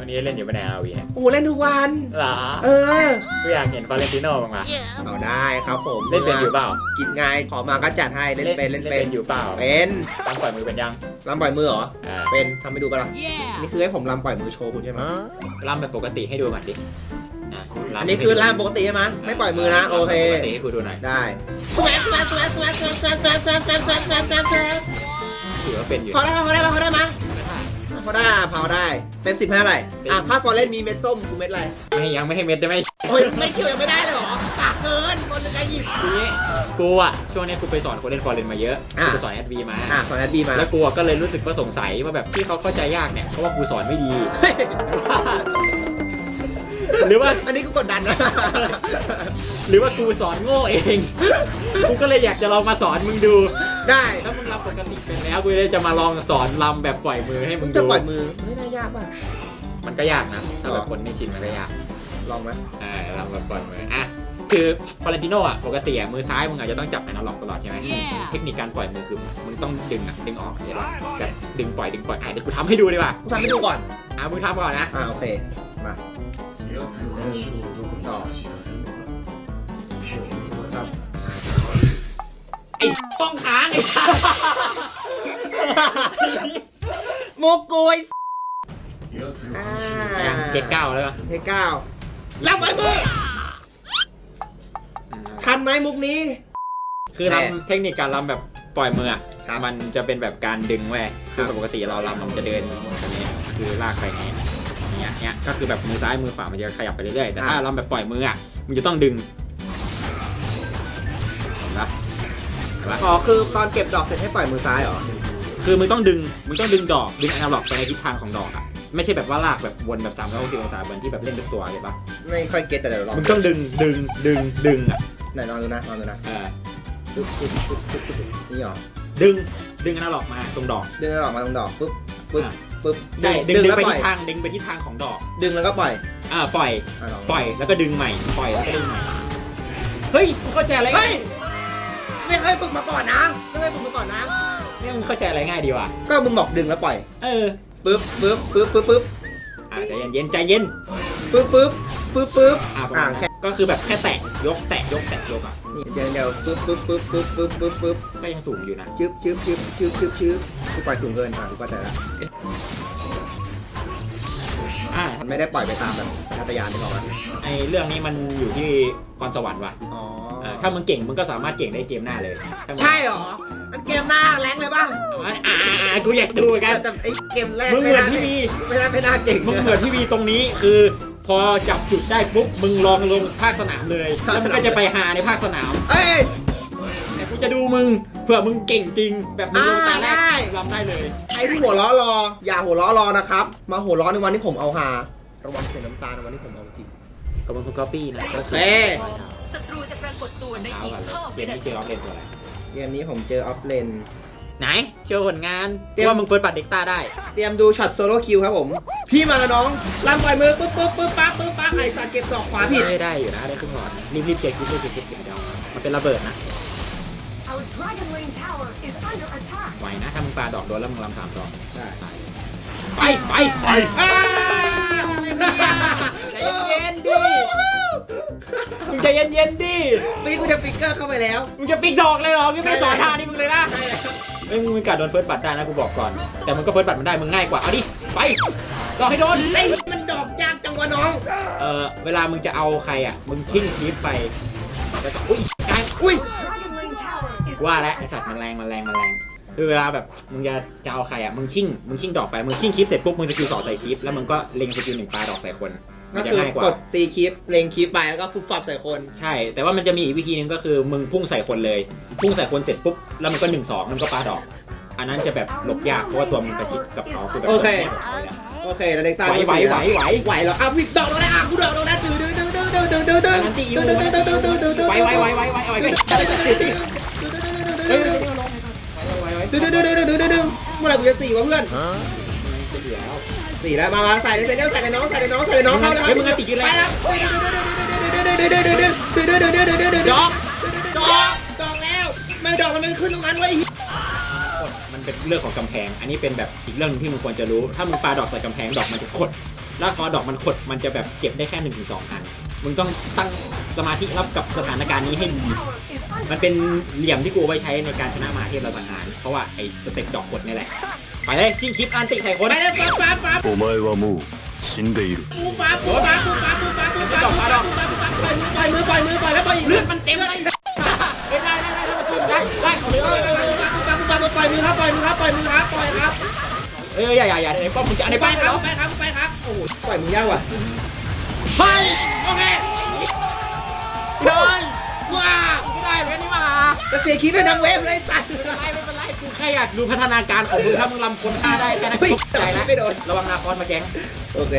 ช่วงนี้เล่นอยู่ปะเนี่ยอาวีเนี่ยโอ้เล่นทุกวันหรอเออ กูอยากเห็นฟาเลนติโน่บ้างว่ะเอาได้ครับผมเล่นเป็นอยู่เปล่ากินไงขอมาก็จัดให้เล่นเป็นเล่นเป็นอยู่เปล่าเป็นต้ปล่อยมือเป็นยังลำปล่อยมือเหรอเป็นทำไปดูปะล่ะ นี่คือให้ผมลำปล่อยมือโชว์คุณใช่ไหมลำเป็นปกติให้ดูก่อนดิอะำอันนี้คือลำปกติใช่ไหมไม่ปล่อยมือนะโอเคปกติให้คุณดูหน่อยได้ถือว่าเป็นอยู่พอได้ไหมพอได้ไหมพอได้ไหม ยพอได้พอได้เต็มสิบให้เท่าไหร่อะถ้าฟอร์เรนมีเม็ดส้มกูเม็ดอะไรไม่ยังไม่ให้เม็ดได้ไหมโอ้ยไม่เกี่ยวยังไม่ได้เลยเหรอปากเกินคนจะหยิบ ทีนี้กูอะช่วงนี้กูไปสอนคนเล่นฟอร์เรนมาเยอะอะ กูไปสอนแอดวีมา อะสอนแอดบีมาแล้วกูอะก็เลยรู้สึกว่าสงสัยว่าแบบที่เขาเข้าใจยากเนี่ยเพราะว่ากูสอนไม่ดีหรือว่าอันนี้กูกดดันนะ หรือว่ากูสอนโง่เอง กูก็เลยอยากจะลองมาสอนมึงดู ได้ถ้ามึงรำปกติเป็นแล้วกูเลยจะมาลองสอนรำแบบปล่อยมือให้มึมึงงจะดูปล่อยมือไม่น่ายากป่ะ มันก็ยากนะถ้าแบบคนไม่ชินมันก็ยาก ลองไหมอ่ารำแบบปล่อยมืออะคือฟาเรนติโนอะปกติอะมือซ้ายมึงอาจจะต้องจับแอนาล็อกตลอดใช่ไหมเทคนิคการปล่อยมือคือมึงต้องดึงอะดึงออกเห็นปะแบบดึงปล่อยดึงปล่อยอะเดี๋ยวกูทำให้ดูดีกว่ากูทำให้ดูก่อน อะมึงทำก่อนนะ อ่าโอเค มาหนึ่งสอง ครับไอ้ป้องค้างไอ้สัสโมโกยอ่ายังเก็ตเก้าแล้วปะเทคเก้ารับไว้มืออืมทันไหมมุกนี้ คือแน่ทำเทคนิคการรำแบบปล่อยมืออะครับ มันจะเป็นแบบการดึงแหวกคือครับปกติเรารำมันจะเดินแบบนี้คือลากไปอย่างเงี้ยอย่างเงี้ยเงี้ยก็คือแบบมือซ้ายมือขวามันจะขยับไปเรื่อยๆแต่ถ้ารำแบบปล่อยมืออะมึงจะต้องดึง ปะอ๋อคือตอนเก็บดอกเสร็จให้ปล่อยมือซ้ายเหรอ คือมึงต้องดึงมึงต้องดึงดอกดึงอนาล็อกไปในทิศทางของดอกอะไม่ใช่แบบว่าลากแบบวนแบบ3ามร้อยสิบองศาเหมือนที่แบบเล่นทุกตัวเลยปะไม่ค่อยเก็ตแต่เดี๋ยวลองมึงต้องดึงดึงดึงดึงอะไหนลองดูนะลองดูนะเออปึ๊บปึ๊บปึ๊บปึ๊บปึ๊บนี่เหรอดึงดึงอนาล็อกมาตรงดอก ดึงแล้วออกมาตรงดอกปึ๊บปึ๊บอะปึ๊บใช่ดึงดึงดึงแล้วไปปล่อทิยศทางดึงไปทิศทางของดอก ดึงแล้วก็ปล่อยอ่าปล่อยอะลองปล่อยแล้วก็ดึงใหม่ ปล่อยแล้วก็ดึงใหม่ เฮ้ยมึงเข้าใจอะไรเฮ้ย ไม่เคยฝึกมาก่อนนะไม่เคยฝึกมาก่อนนะ เนี่ยมึงเข้าใจอะไรง่ายดีว่ะ ก็มึงบอกดึงแล้วปล่อยเออปึ๊บปึ๊บปึ๊บปึ๊บปึ๊บอ่าใจเย็นเย็นใจเย็น ปึ๊บปึ๊บปึ๊บปึ๊บอ่าประอ่ามาณแค่นั้นก็คือแบบแค่แตะยกแตะยกแตะยกอะ นี่เดี๋ยวเดี๋ยวปึ๊บปึ๊บปึ๊บปึ๊บปึ๊บปึ๊บปึ๊บก็ยังสูงอยู่นะ ชึบชึบชึบชึบชึบชึบกูปล่อยสูงเกินอะกูเข้าใจแล้วอ่ามันไม่ได้ปล่อยไปตามแบบสัญชาตญาณที่บอกว่าไอเรื่องนี้มันอยู่ที่พรสวรรค์ว่ะอ๋ออ่า ถ้ามึงเก่งมึงก็สามารถเก่งได้เกมหน้าเลยถ้ามึงใช่เหรอ มันเกมหน้าแรงเลยป่ะอ่าอ่าอ่ากูอยากดูเหมือนกัน แต่แต่ไอ้เกมแรกมึงเหไม่มือนน่าที่มีไม่น่าไม่น่าเก่งมึงเหมือนที่มีตรงนี้คือ พอจับจุดได้ปุ๊บมึงลองลงภาคสนามเลยแล้วมันก็จะไปหาในภาคสนามเอ้ย แต่กูจะดูมึงเผื่อมึงเก่งจริง แบบมึงลงตาแรอ่าได้กรับได้เลยไอ้ที่หัวล้อรอ อย่าหัวล้อรอนะครับ มาหัวล้อในวันที่ผมเอาหา ระวังเสียน้ำตาในวันที่ผมเอาจริง ขอบคุณคุณก๊อปปี้นะโอเคศัตรูจะปรากฏตัวในเช้าอีกก่อนเลย5เกวิมนานี้เจทีอออฟเลนตัวอะไรเกมนี้ผมเจอออฟเลน ไหนโชว์ผลงานเกมว่ามึงเปิดปัดเด็กตาได้ เตรียมดูช็อตโซโล่คิวครับผม พี่มาแล้วน้องลำปล่อยมือ ปึ๊บปึ๊บปึ๊บปั๊บปึ๊บปั๊บไอ้สัตว์เก็บดอกขวาผิด ได้ได้อยู่นะได้ครึ่งหลอดรีบรีบเก็บรีบรีบเก็บเก็บเดี๋ยวมันเป็นระเบิดนะ Our Dragon Lane Tower is under attack. ไหวนะถ้ามึงปาดอกโดนแล้วมึงลำสามดอกใช่ไปไปไป อ้า ใจเย็นๆดิมึงใจเย็นๆดิปีกูจะฟิกเกอร์เข้าไปแล้วมึงจะปิกดอกเลยเหรอมึงไม่สอนท่านี่มึงเลยนะใช่แล้วเอ้ยมึงมีการโดนเฟิร์สบัตได้นะกูบอกก่อน แต่มึงก็เฟิร์สบัตมันได้มึงง่ายกว่าเอาดิไปดอกให้โดนไอ้มันดอกยากจังวะน้อง เออเวลามึงจะเอาใครอะ มึงทิ้งคลิปไปแล้วก็อุ้ยกายอุ้ย Dragon Lane Tower is ว่าแล้วไอสัตว์มันแรงมันแรงมันแรง คือเวลาแบบมึงจะจะเอาใครอะมึงชิ่งมึงชิ่งดอกไปมึงชิ่งคลิปเสร็จปุ๊บมึงจะคิวสองใส่คลิปแล้วมึงก็เล็งสกิลหนึ่งปลาดอกใส่คนมัก็นจะคือง่ายกว่ากดตีคลิปเล็งคลิปไปแล้วก็ฟุบฟับใส่คน ใช่ แต่ว่ามันจะมีอีกวิธีหนึงก็คือมึงพุ่งใส่คนเลย พุ่งใส่คนเสร็จปุ๊บแล้วมันก็หนึ่งสองมันก็ปลาดอก อันนั้นจะแบบหลบยากเพราะว่าตัวมึงประชิดกับเขาคือแบบโอเคแยกออกไปแล้วโอเคแล้วเด็กตาไหวไหวไหวไหว ไหวเหรออะพี่ดอกโดนแล้วอะกูดอกโดนแล้วตื้อตื้อตื้อตื้อตื้อตื้อตื้อตื้ออันนั้นที่ยูตื้อตื้อตื้อตื้อตื้อตื้อไหวไหวไหวไหวไหวไหวไหวเฮ้ยไหวไหวไหวตื้อตื้อตื้อตื้อตื้อตื้อ เมื่อไหร่กูจะสี่วะเพื่อนจะเหลือแล้วสี่แล้วมามาใส่เลยใส่เลยใส่เลยน้องใส่เลยน้องใส่เลยน้องเข้าแล้วเฮ้ยมึงอะติดอยู่แล้วไปแล้วดอกดอกดอกแล้วไม่ดอกมันไม่ขึ้นตรงนั้นไว้มันเป็นเรื่องของกำแพง อันนี้เป็นแบบอีกเรื่องหนึงที่มึงควรจะรู้ ถ้ามึงปาดอกใส่กำแพงดอกมันจะขด แล้วพอดอกมันขดมันจะแบบเก็บได้แค่หนึ่งถึงสองอัน มึงต้องตั้งสมาธิรับกับสถานการณ์นี้ให้ดี Tower is มัน under เป็นเหลี่ยมที่กูเอาไว้ใช้ในการชนะมหาเทพเราสังหาร เพราะว่าไอ้สเต็ปดอกขดนี่แหละ ไปเลยชิงคลิปอันติใส่คน ไปเลยปั๊บปั๊บปั๊บ お前はもう死んでいる ปูปั๊บปูปั๊บปูปั๊บปูปั๊บปูปั๊บปูปั๊บปูปั๊บปูปั๊บปล่อยมือปล่อยมือปล่อยมือปล่อยแล้วปล่อยอีก เลือดมันเต็มเลยได้ได้ได้ได้มาสู้ได้ได้เอาเลย ปล่อยมือครับปล่อยมือครับปล่อยมือครับปล่อยมือครับปล่อยครับ เอ้ยอย่าอย่าอย่าในป้อมมึงจะใน ไป ป้อม ค เห รั ร บ อ ไปครับไปครับโอ้โหปล่อยมือยากว่ะ ไปโอเค เดินว้า ไม่ได้เหมือนกันนี่หว่า ว จะเสียคลิปเป็นทางเว็บเลยสัตว์ไม่เป็นไรไม่เป็นไรกูแค่อยากดูพัฒนาการของมึงถ้ามึงลำคนฆ่าได้แค่นั้นเฮ้ยก็ใจแล้วไม่โดนระวังนาคอนมาแก๊งโอเค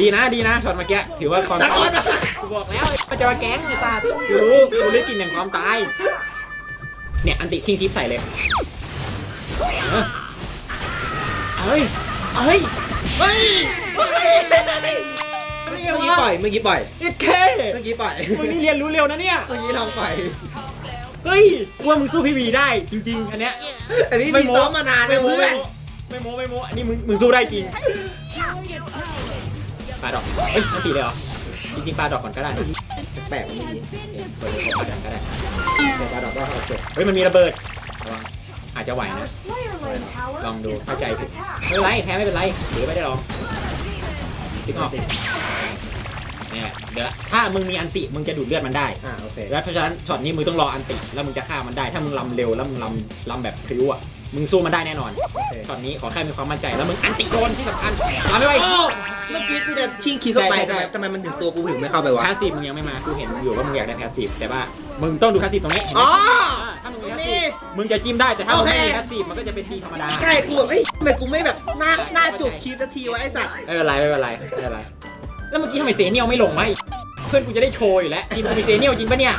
ดีนะดีนะช็อตเมื่อกี้ถือว่าคอนนาคอนมากูบอกแล้วมันจะมาแก๊งไอ้ตากูรู้กูรู้กลินแห่งความตาย เนี่ยอันติคิงชิปใส่เลยเออเฮ้ยเฮ้ยเฮ้ย เฮ้ยเมื่อกี้ปล่อยเมื่อกี้ปล่อยเอ็ดเคเมื่อกี้ปล่อยมึงนี่เรียนรู้เร็วนะเนี่ยเมื่อกี้ลองปล่อยเฮ้ยกูว่ามึงสู้พี่วีได้จริง ๆ อันเนี้ย อันนี้มีซ้อมมานานเลยไม่เพื่โม้อนไม่โม้ไม่โม้อันนี้มึงมึงสู้ได้จริงปลาดอกเฮ้ยอันตีเลยเหรอ จริงๆปลาดอกก่อนก็ได้แปลกๆมันมีเปิดเลยปลาดอกก็ได้ เดี๋ยวปลาดอกว่าเขาจบเฮ้ยมันมีระเบิดระวังอาจจะไหว Our นะ Slayer Lane Tower ลองดู is เข้าใจ under ผิด attack. ไม่เป็นไรแพ้ไม่เป็นไรหรือไม่ได้ลอง ติ๊กออกเนี่ยเดี๋ยวถ้ามึงมีอันติมึงจะดูดเลือดมันได้ อ่าโอเคแล้วเพราะฉะนั้นช็อตนี้มึงต้องรออันติแล้วมึงจะฆ่ามันได้ ถ้ามึงลำเร็วแล้วมึงลำลำแบบพริ้วอะมึงสู้มันได้แน่นอนโอเคช็อตนี้ขอแค่มีความมั่นใจแล้วมึงอันติโดนที่สำคัญทำไม่ไหวโอ้เมื่อกี้กูจะชิงคีย์เข้าไปใช่ใช่ทำไมทำไมมันถึงตัวกูถึงไม่เข้าไปวะพาสซีฟมึงยังไม่มากูเห็นอยู่ว่ามึงอยากได้พาสซีฟแต่ว่ามึงต้องดูพาสซีฟตรงนี้เห็นไหมอ๋อถ้า มึงมีพาสนี่ซีฟมึงจะจิ้มได้แต่ถ้ามึงไม่โอเคมีพาสซีฟมันก็จะเป็นตีธรรมดาใช่กูแบบเอ้ยทำไมกูไม่แบบหน้าหน้าจูบคลิปสักทีวะไอสัตว์ไม่เป็นไรไม่เป็นไรไม่เป็นไรแล้วเมื่อกี้ทำไมเซเนียลไม่ลงมาอีกเพื่อนกูจะได้โชว์อยู่แล้วทีมกูมีเซเนียลจริงปะเนี่ย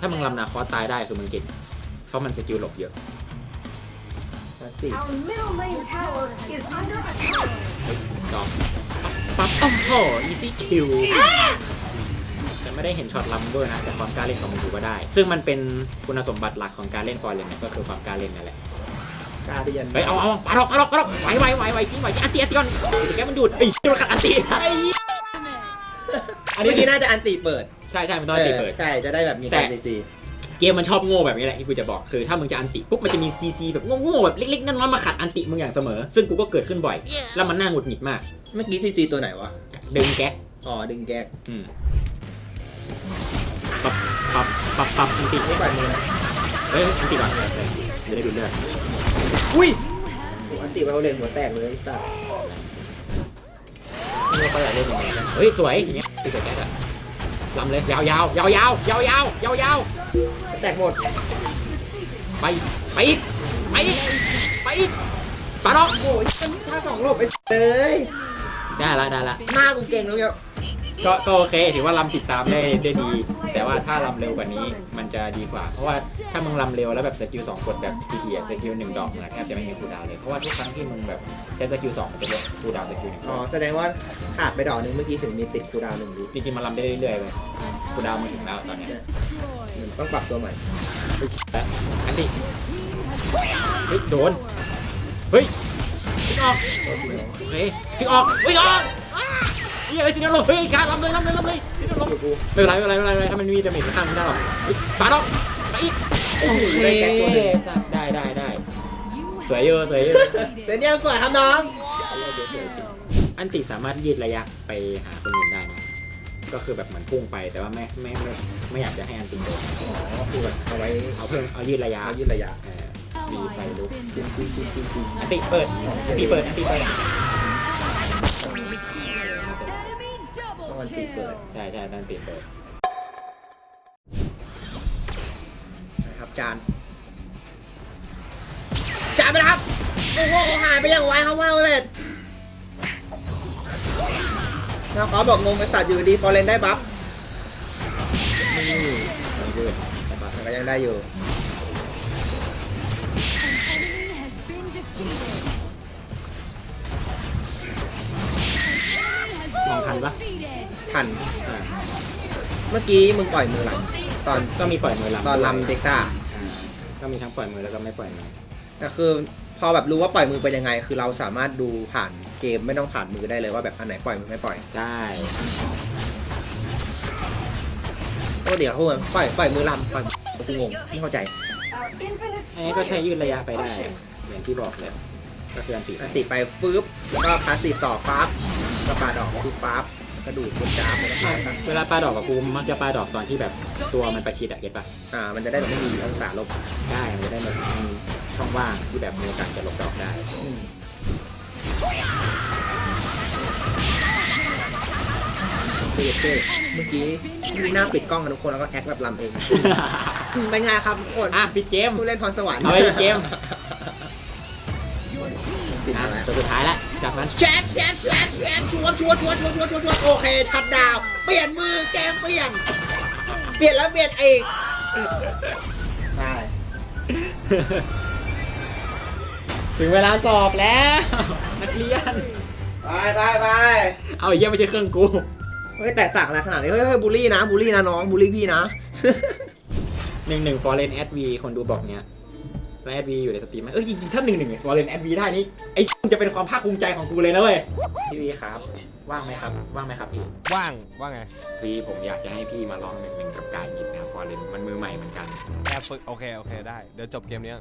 ถ้ามึงลำนาคอสตายได้คือมึงเก่งเพราะมันสกิลหลบเยอะ Our middle lane tower is under attack. ดอกปั๊บปั๊บโอ้โหอีซี่คิวแต่ ไม่ได้เห็นช็อตลำด้วยนะ แต่ความกล้าเล่นของมึงถือว่าได้ ซึ่งมันเป็นคุณสมบัติหลักของการเล่นฟอร์เรนเนี่ยก็คือความกล้าเล่นนั่นแหละกล้าเรียนเฮ้ยเอาเอาปาดอกปาดอกปาดอกไหวไหวไหวไหวจริงไหวจริงอันตีอันตีก่อนเดี๋ยวแกมันดูดเอ้ยโดนขัดอันตีไอ้เหี้ยอันเมื่นี้อกี้น่าจะอันติเปิดใช่ใช่มันต้องอันตีเปิดใช่จะได้แบบมีแต่การซีซีเกมมันชอบโง่แบบนี้แหละที่กูจะบอกคือถ้ามึงจะอันติปุ๊บมันจะมีซีซีแบบโง่ๆแบบเล็กๆน้อยๆมาขัดอันติมึงอย่างเสมอ ซึ่งกูก็เกิดขึ้นบ่อย แล้วมันน่าหงุดหงิดมาก เมื่อกี้ซีซีตัวไหนวะดึงแก๊กอ๋อดึงแก๊กอืม ปับปับปับปับอันติไม่ปล่อยมือนะเฮ้ยอันติก่อนจะได้ดูดเลือดอุ้ยโอ้อันติไปเอาเลนหัวแตกเลยไอ้สัตว์ไม่ค่อยอยากเล่นอย่างนี้เฮ้ยสวยอย่างเงี้ยตีกับแก๊กอะลำเลยยาวยาวยาวยาวยาวยาวยาวยาวแตกหมดไปไปอีกไปอีกไปอีกปาดอกโอ้ยถ้าสองหลบไปเลยได้ละได้ละหน้ากูเก่งแล้วเนี่ย ก็ก็โอเคถือว่าลำติดตามได้ได้ดี แต่ว่าถ้าลำเร็วกว่านี้มันจะดีกว่า เพราะว่าถ้ามึงลำเร็วแล้วแบบสกิลสองกดแบบทีเดียสกิลหนึ่งดอกเนี่ยแทบจะไม่มีคูลดาวน์เลย เพราะว่าทุกครั้งที่มึงแบบใช้สกิลสองมันจะลดคูลดาวน์สกิลหนึ่งอ๋อแสดงว่าขาดไปดอกหนึงเมื่อกี้ถึงมีติดคูลดาวน์หนึ่งวิจริงๆมันลำได้เรื่อยๆเลยคูลดาวน์มันถึงแล้วตอนเนี้ยอืมต้องปรับตัวใหม่แล้วอันนี้เฮ้ยโดนเฮ้ยทิ้งออกโอเคทิ้งออกเฮ้ยออกอ้า เฮ้ยอะไรทีเดียวลงเฮ้ยการลำเลยลำเลยลำเลยทีเดียวลงอยู่กูไม่เป็นไรไม่เป็นไรไม่เป็นไรถ้ามันมีดาเมจข้ามมันได้หรอกปาดอกไปอีกโอ้โหได้แก๊กตัวหนึงได้ได้ได้สวยเยอะสวยเยอะเซนเนียลสวยครับน้อง อันติสามารถยืดระยะไปหาคนอื่นได้นะ ก็คือแบบเหมือนพุ่งไปแต่ว่าไม่ไม่ไม่ไม่อยากจะให้อันติโดนคือแบบเอาไว้เอาเพิ่มเอายืดระยะเอายืดระยะเออมีไฟลุกจริงจริงจริงจริงจริงอันติเปิดอันติเปิดอันติเปิด ต้องอันติเปิดใช่ใช่อันติเปิดนะครับจานจานไปนะครับโอ้โหหายไปอย่างไวครับว่าเลยนะเขาบอกงงไปสัตว์อยู่ดีฟอร์เรนได้บัฟนี่มันยืดนะครับมันก็ยังได้อยู่มองทันปะ ทันอ่าเมื่อกี้มึงปล่อยมือหลังตอนก็มีปล่อยมือลำตอนลำเด็กต้า อ่าก็มีทั้งปล่อยมือแล้วก็ไม่ปล่อยมือแต่คือพพอแบบรู้ว่าปล่อยมือเป็นยังไง คือเราสามารถดูผ่านเกมไม่ต้องผ่านมือได้เลยว่าแบบอันไหนปล่อยมือไม่ปล่อยได้โอ้เดี๋ยวเขาเหมือนปล่อยปล่อยมือลำปล่อยมือกูงงไม่เข้าใจ Our infinite อันนี้ก็ใช้ slayer ยืดระยะ is ไปได้ pushing. อย่างที่บอกเลย ก็คืออันติอันติไปฟืบแล้วก็พาสซีฟต่อปั๊บก็ปาดอกคือปั๊บ แล้วก็ดูดกดจ้าบแล้วก็ปาดกันเวลาปลาดอกกับกูมักจะปลาดอกตอนที่แบบตัวมันประชิดอะเก็ตปะอ่า มันจะได้แบบไม่มีองศาลบได้มันจะได้แบบมีช่องว่างที่แบบมีโอกาสจะหลบดอกได้อืมเท่เท่เมื่อกี้มีหน้าปิดกล้องกันทุกคนแล้วก็แอคแบบลำเอง เป็นไงครับทุกคนอะปิดเกมผู้เล่นพรสวรรค์ เอาไปปิดเกม ปิดอะมาแล้วตัวสุดท้ายแล้วจากนั้นแชมป์แชมป์แชมป์แชมป์ชัวร์ชัวร์ชัวร์ชัวร์ชัวร์ชัวร์ชัวร์โอเคชัดดาวน์เปลี่ยนมือเกมเปลี่ยน เปลี่ยนแล้วเปลี่ยนอีกใช่ถึงเวลาสอบแล้วนักเรียนไปไปไปเอาไอ้เหี้ยไม่ใช่เครื่องกูเฮ้ยแตกต่างอะไรขนาดนี้เฮ้ยเฮ้ยบูลลี่นะบูลลี่นะน้องบูลลี่พี่นะหนึ่งหนึ่งฟอร์เรนแอดวีคนดูบอกเนี้ย แล้วแอดวีอยู่ในสตรีมไหมเอ้ยจริงๆถ้าหนึ่งหนึ่งฟอร์เรนแอดวีได้นี่ไอ้จะเป็นความภาคภูมิใจของกูเลยนะเว้ยพี่วีครับ ว่างไหมครับ ว่างไหมครับพี่ว่างว่าไงพี่ผมอยากจะให้พี่มาลองหนึ่งหนึ่งกับกายยินนะฟอร์เรนมันมือใหม่เหมือนกัน แอบฝึกโอเคโอเคได้ เดี๋ยวจบเกมนี้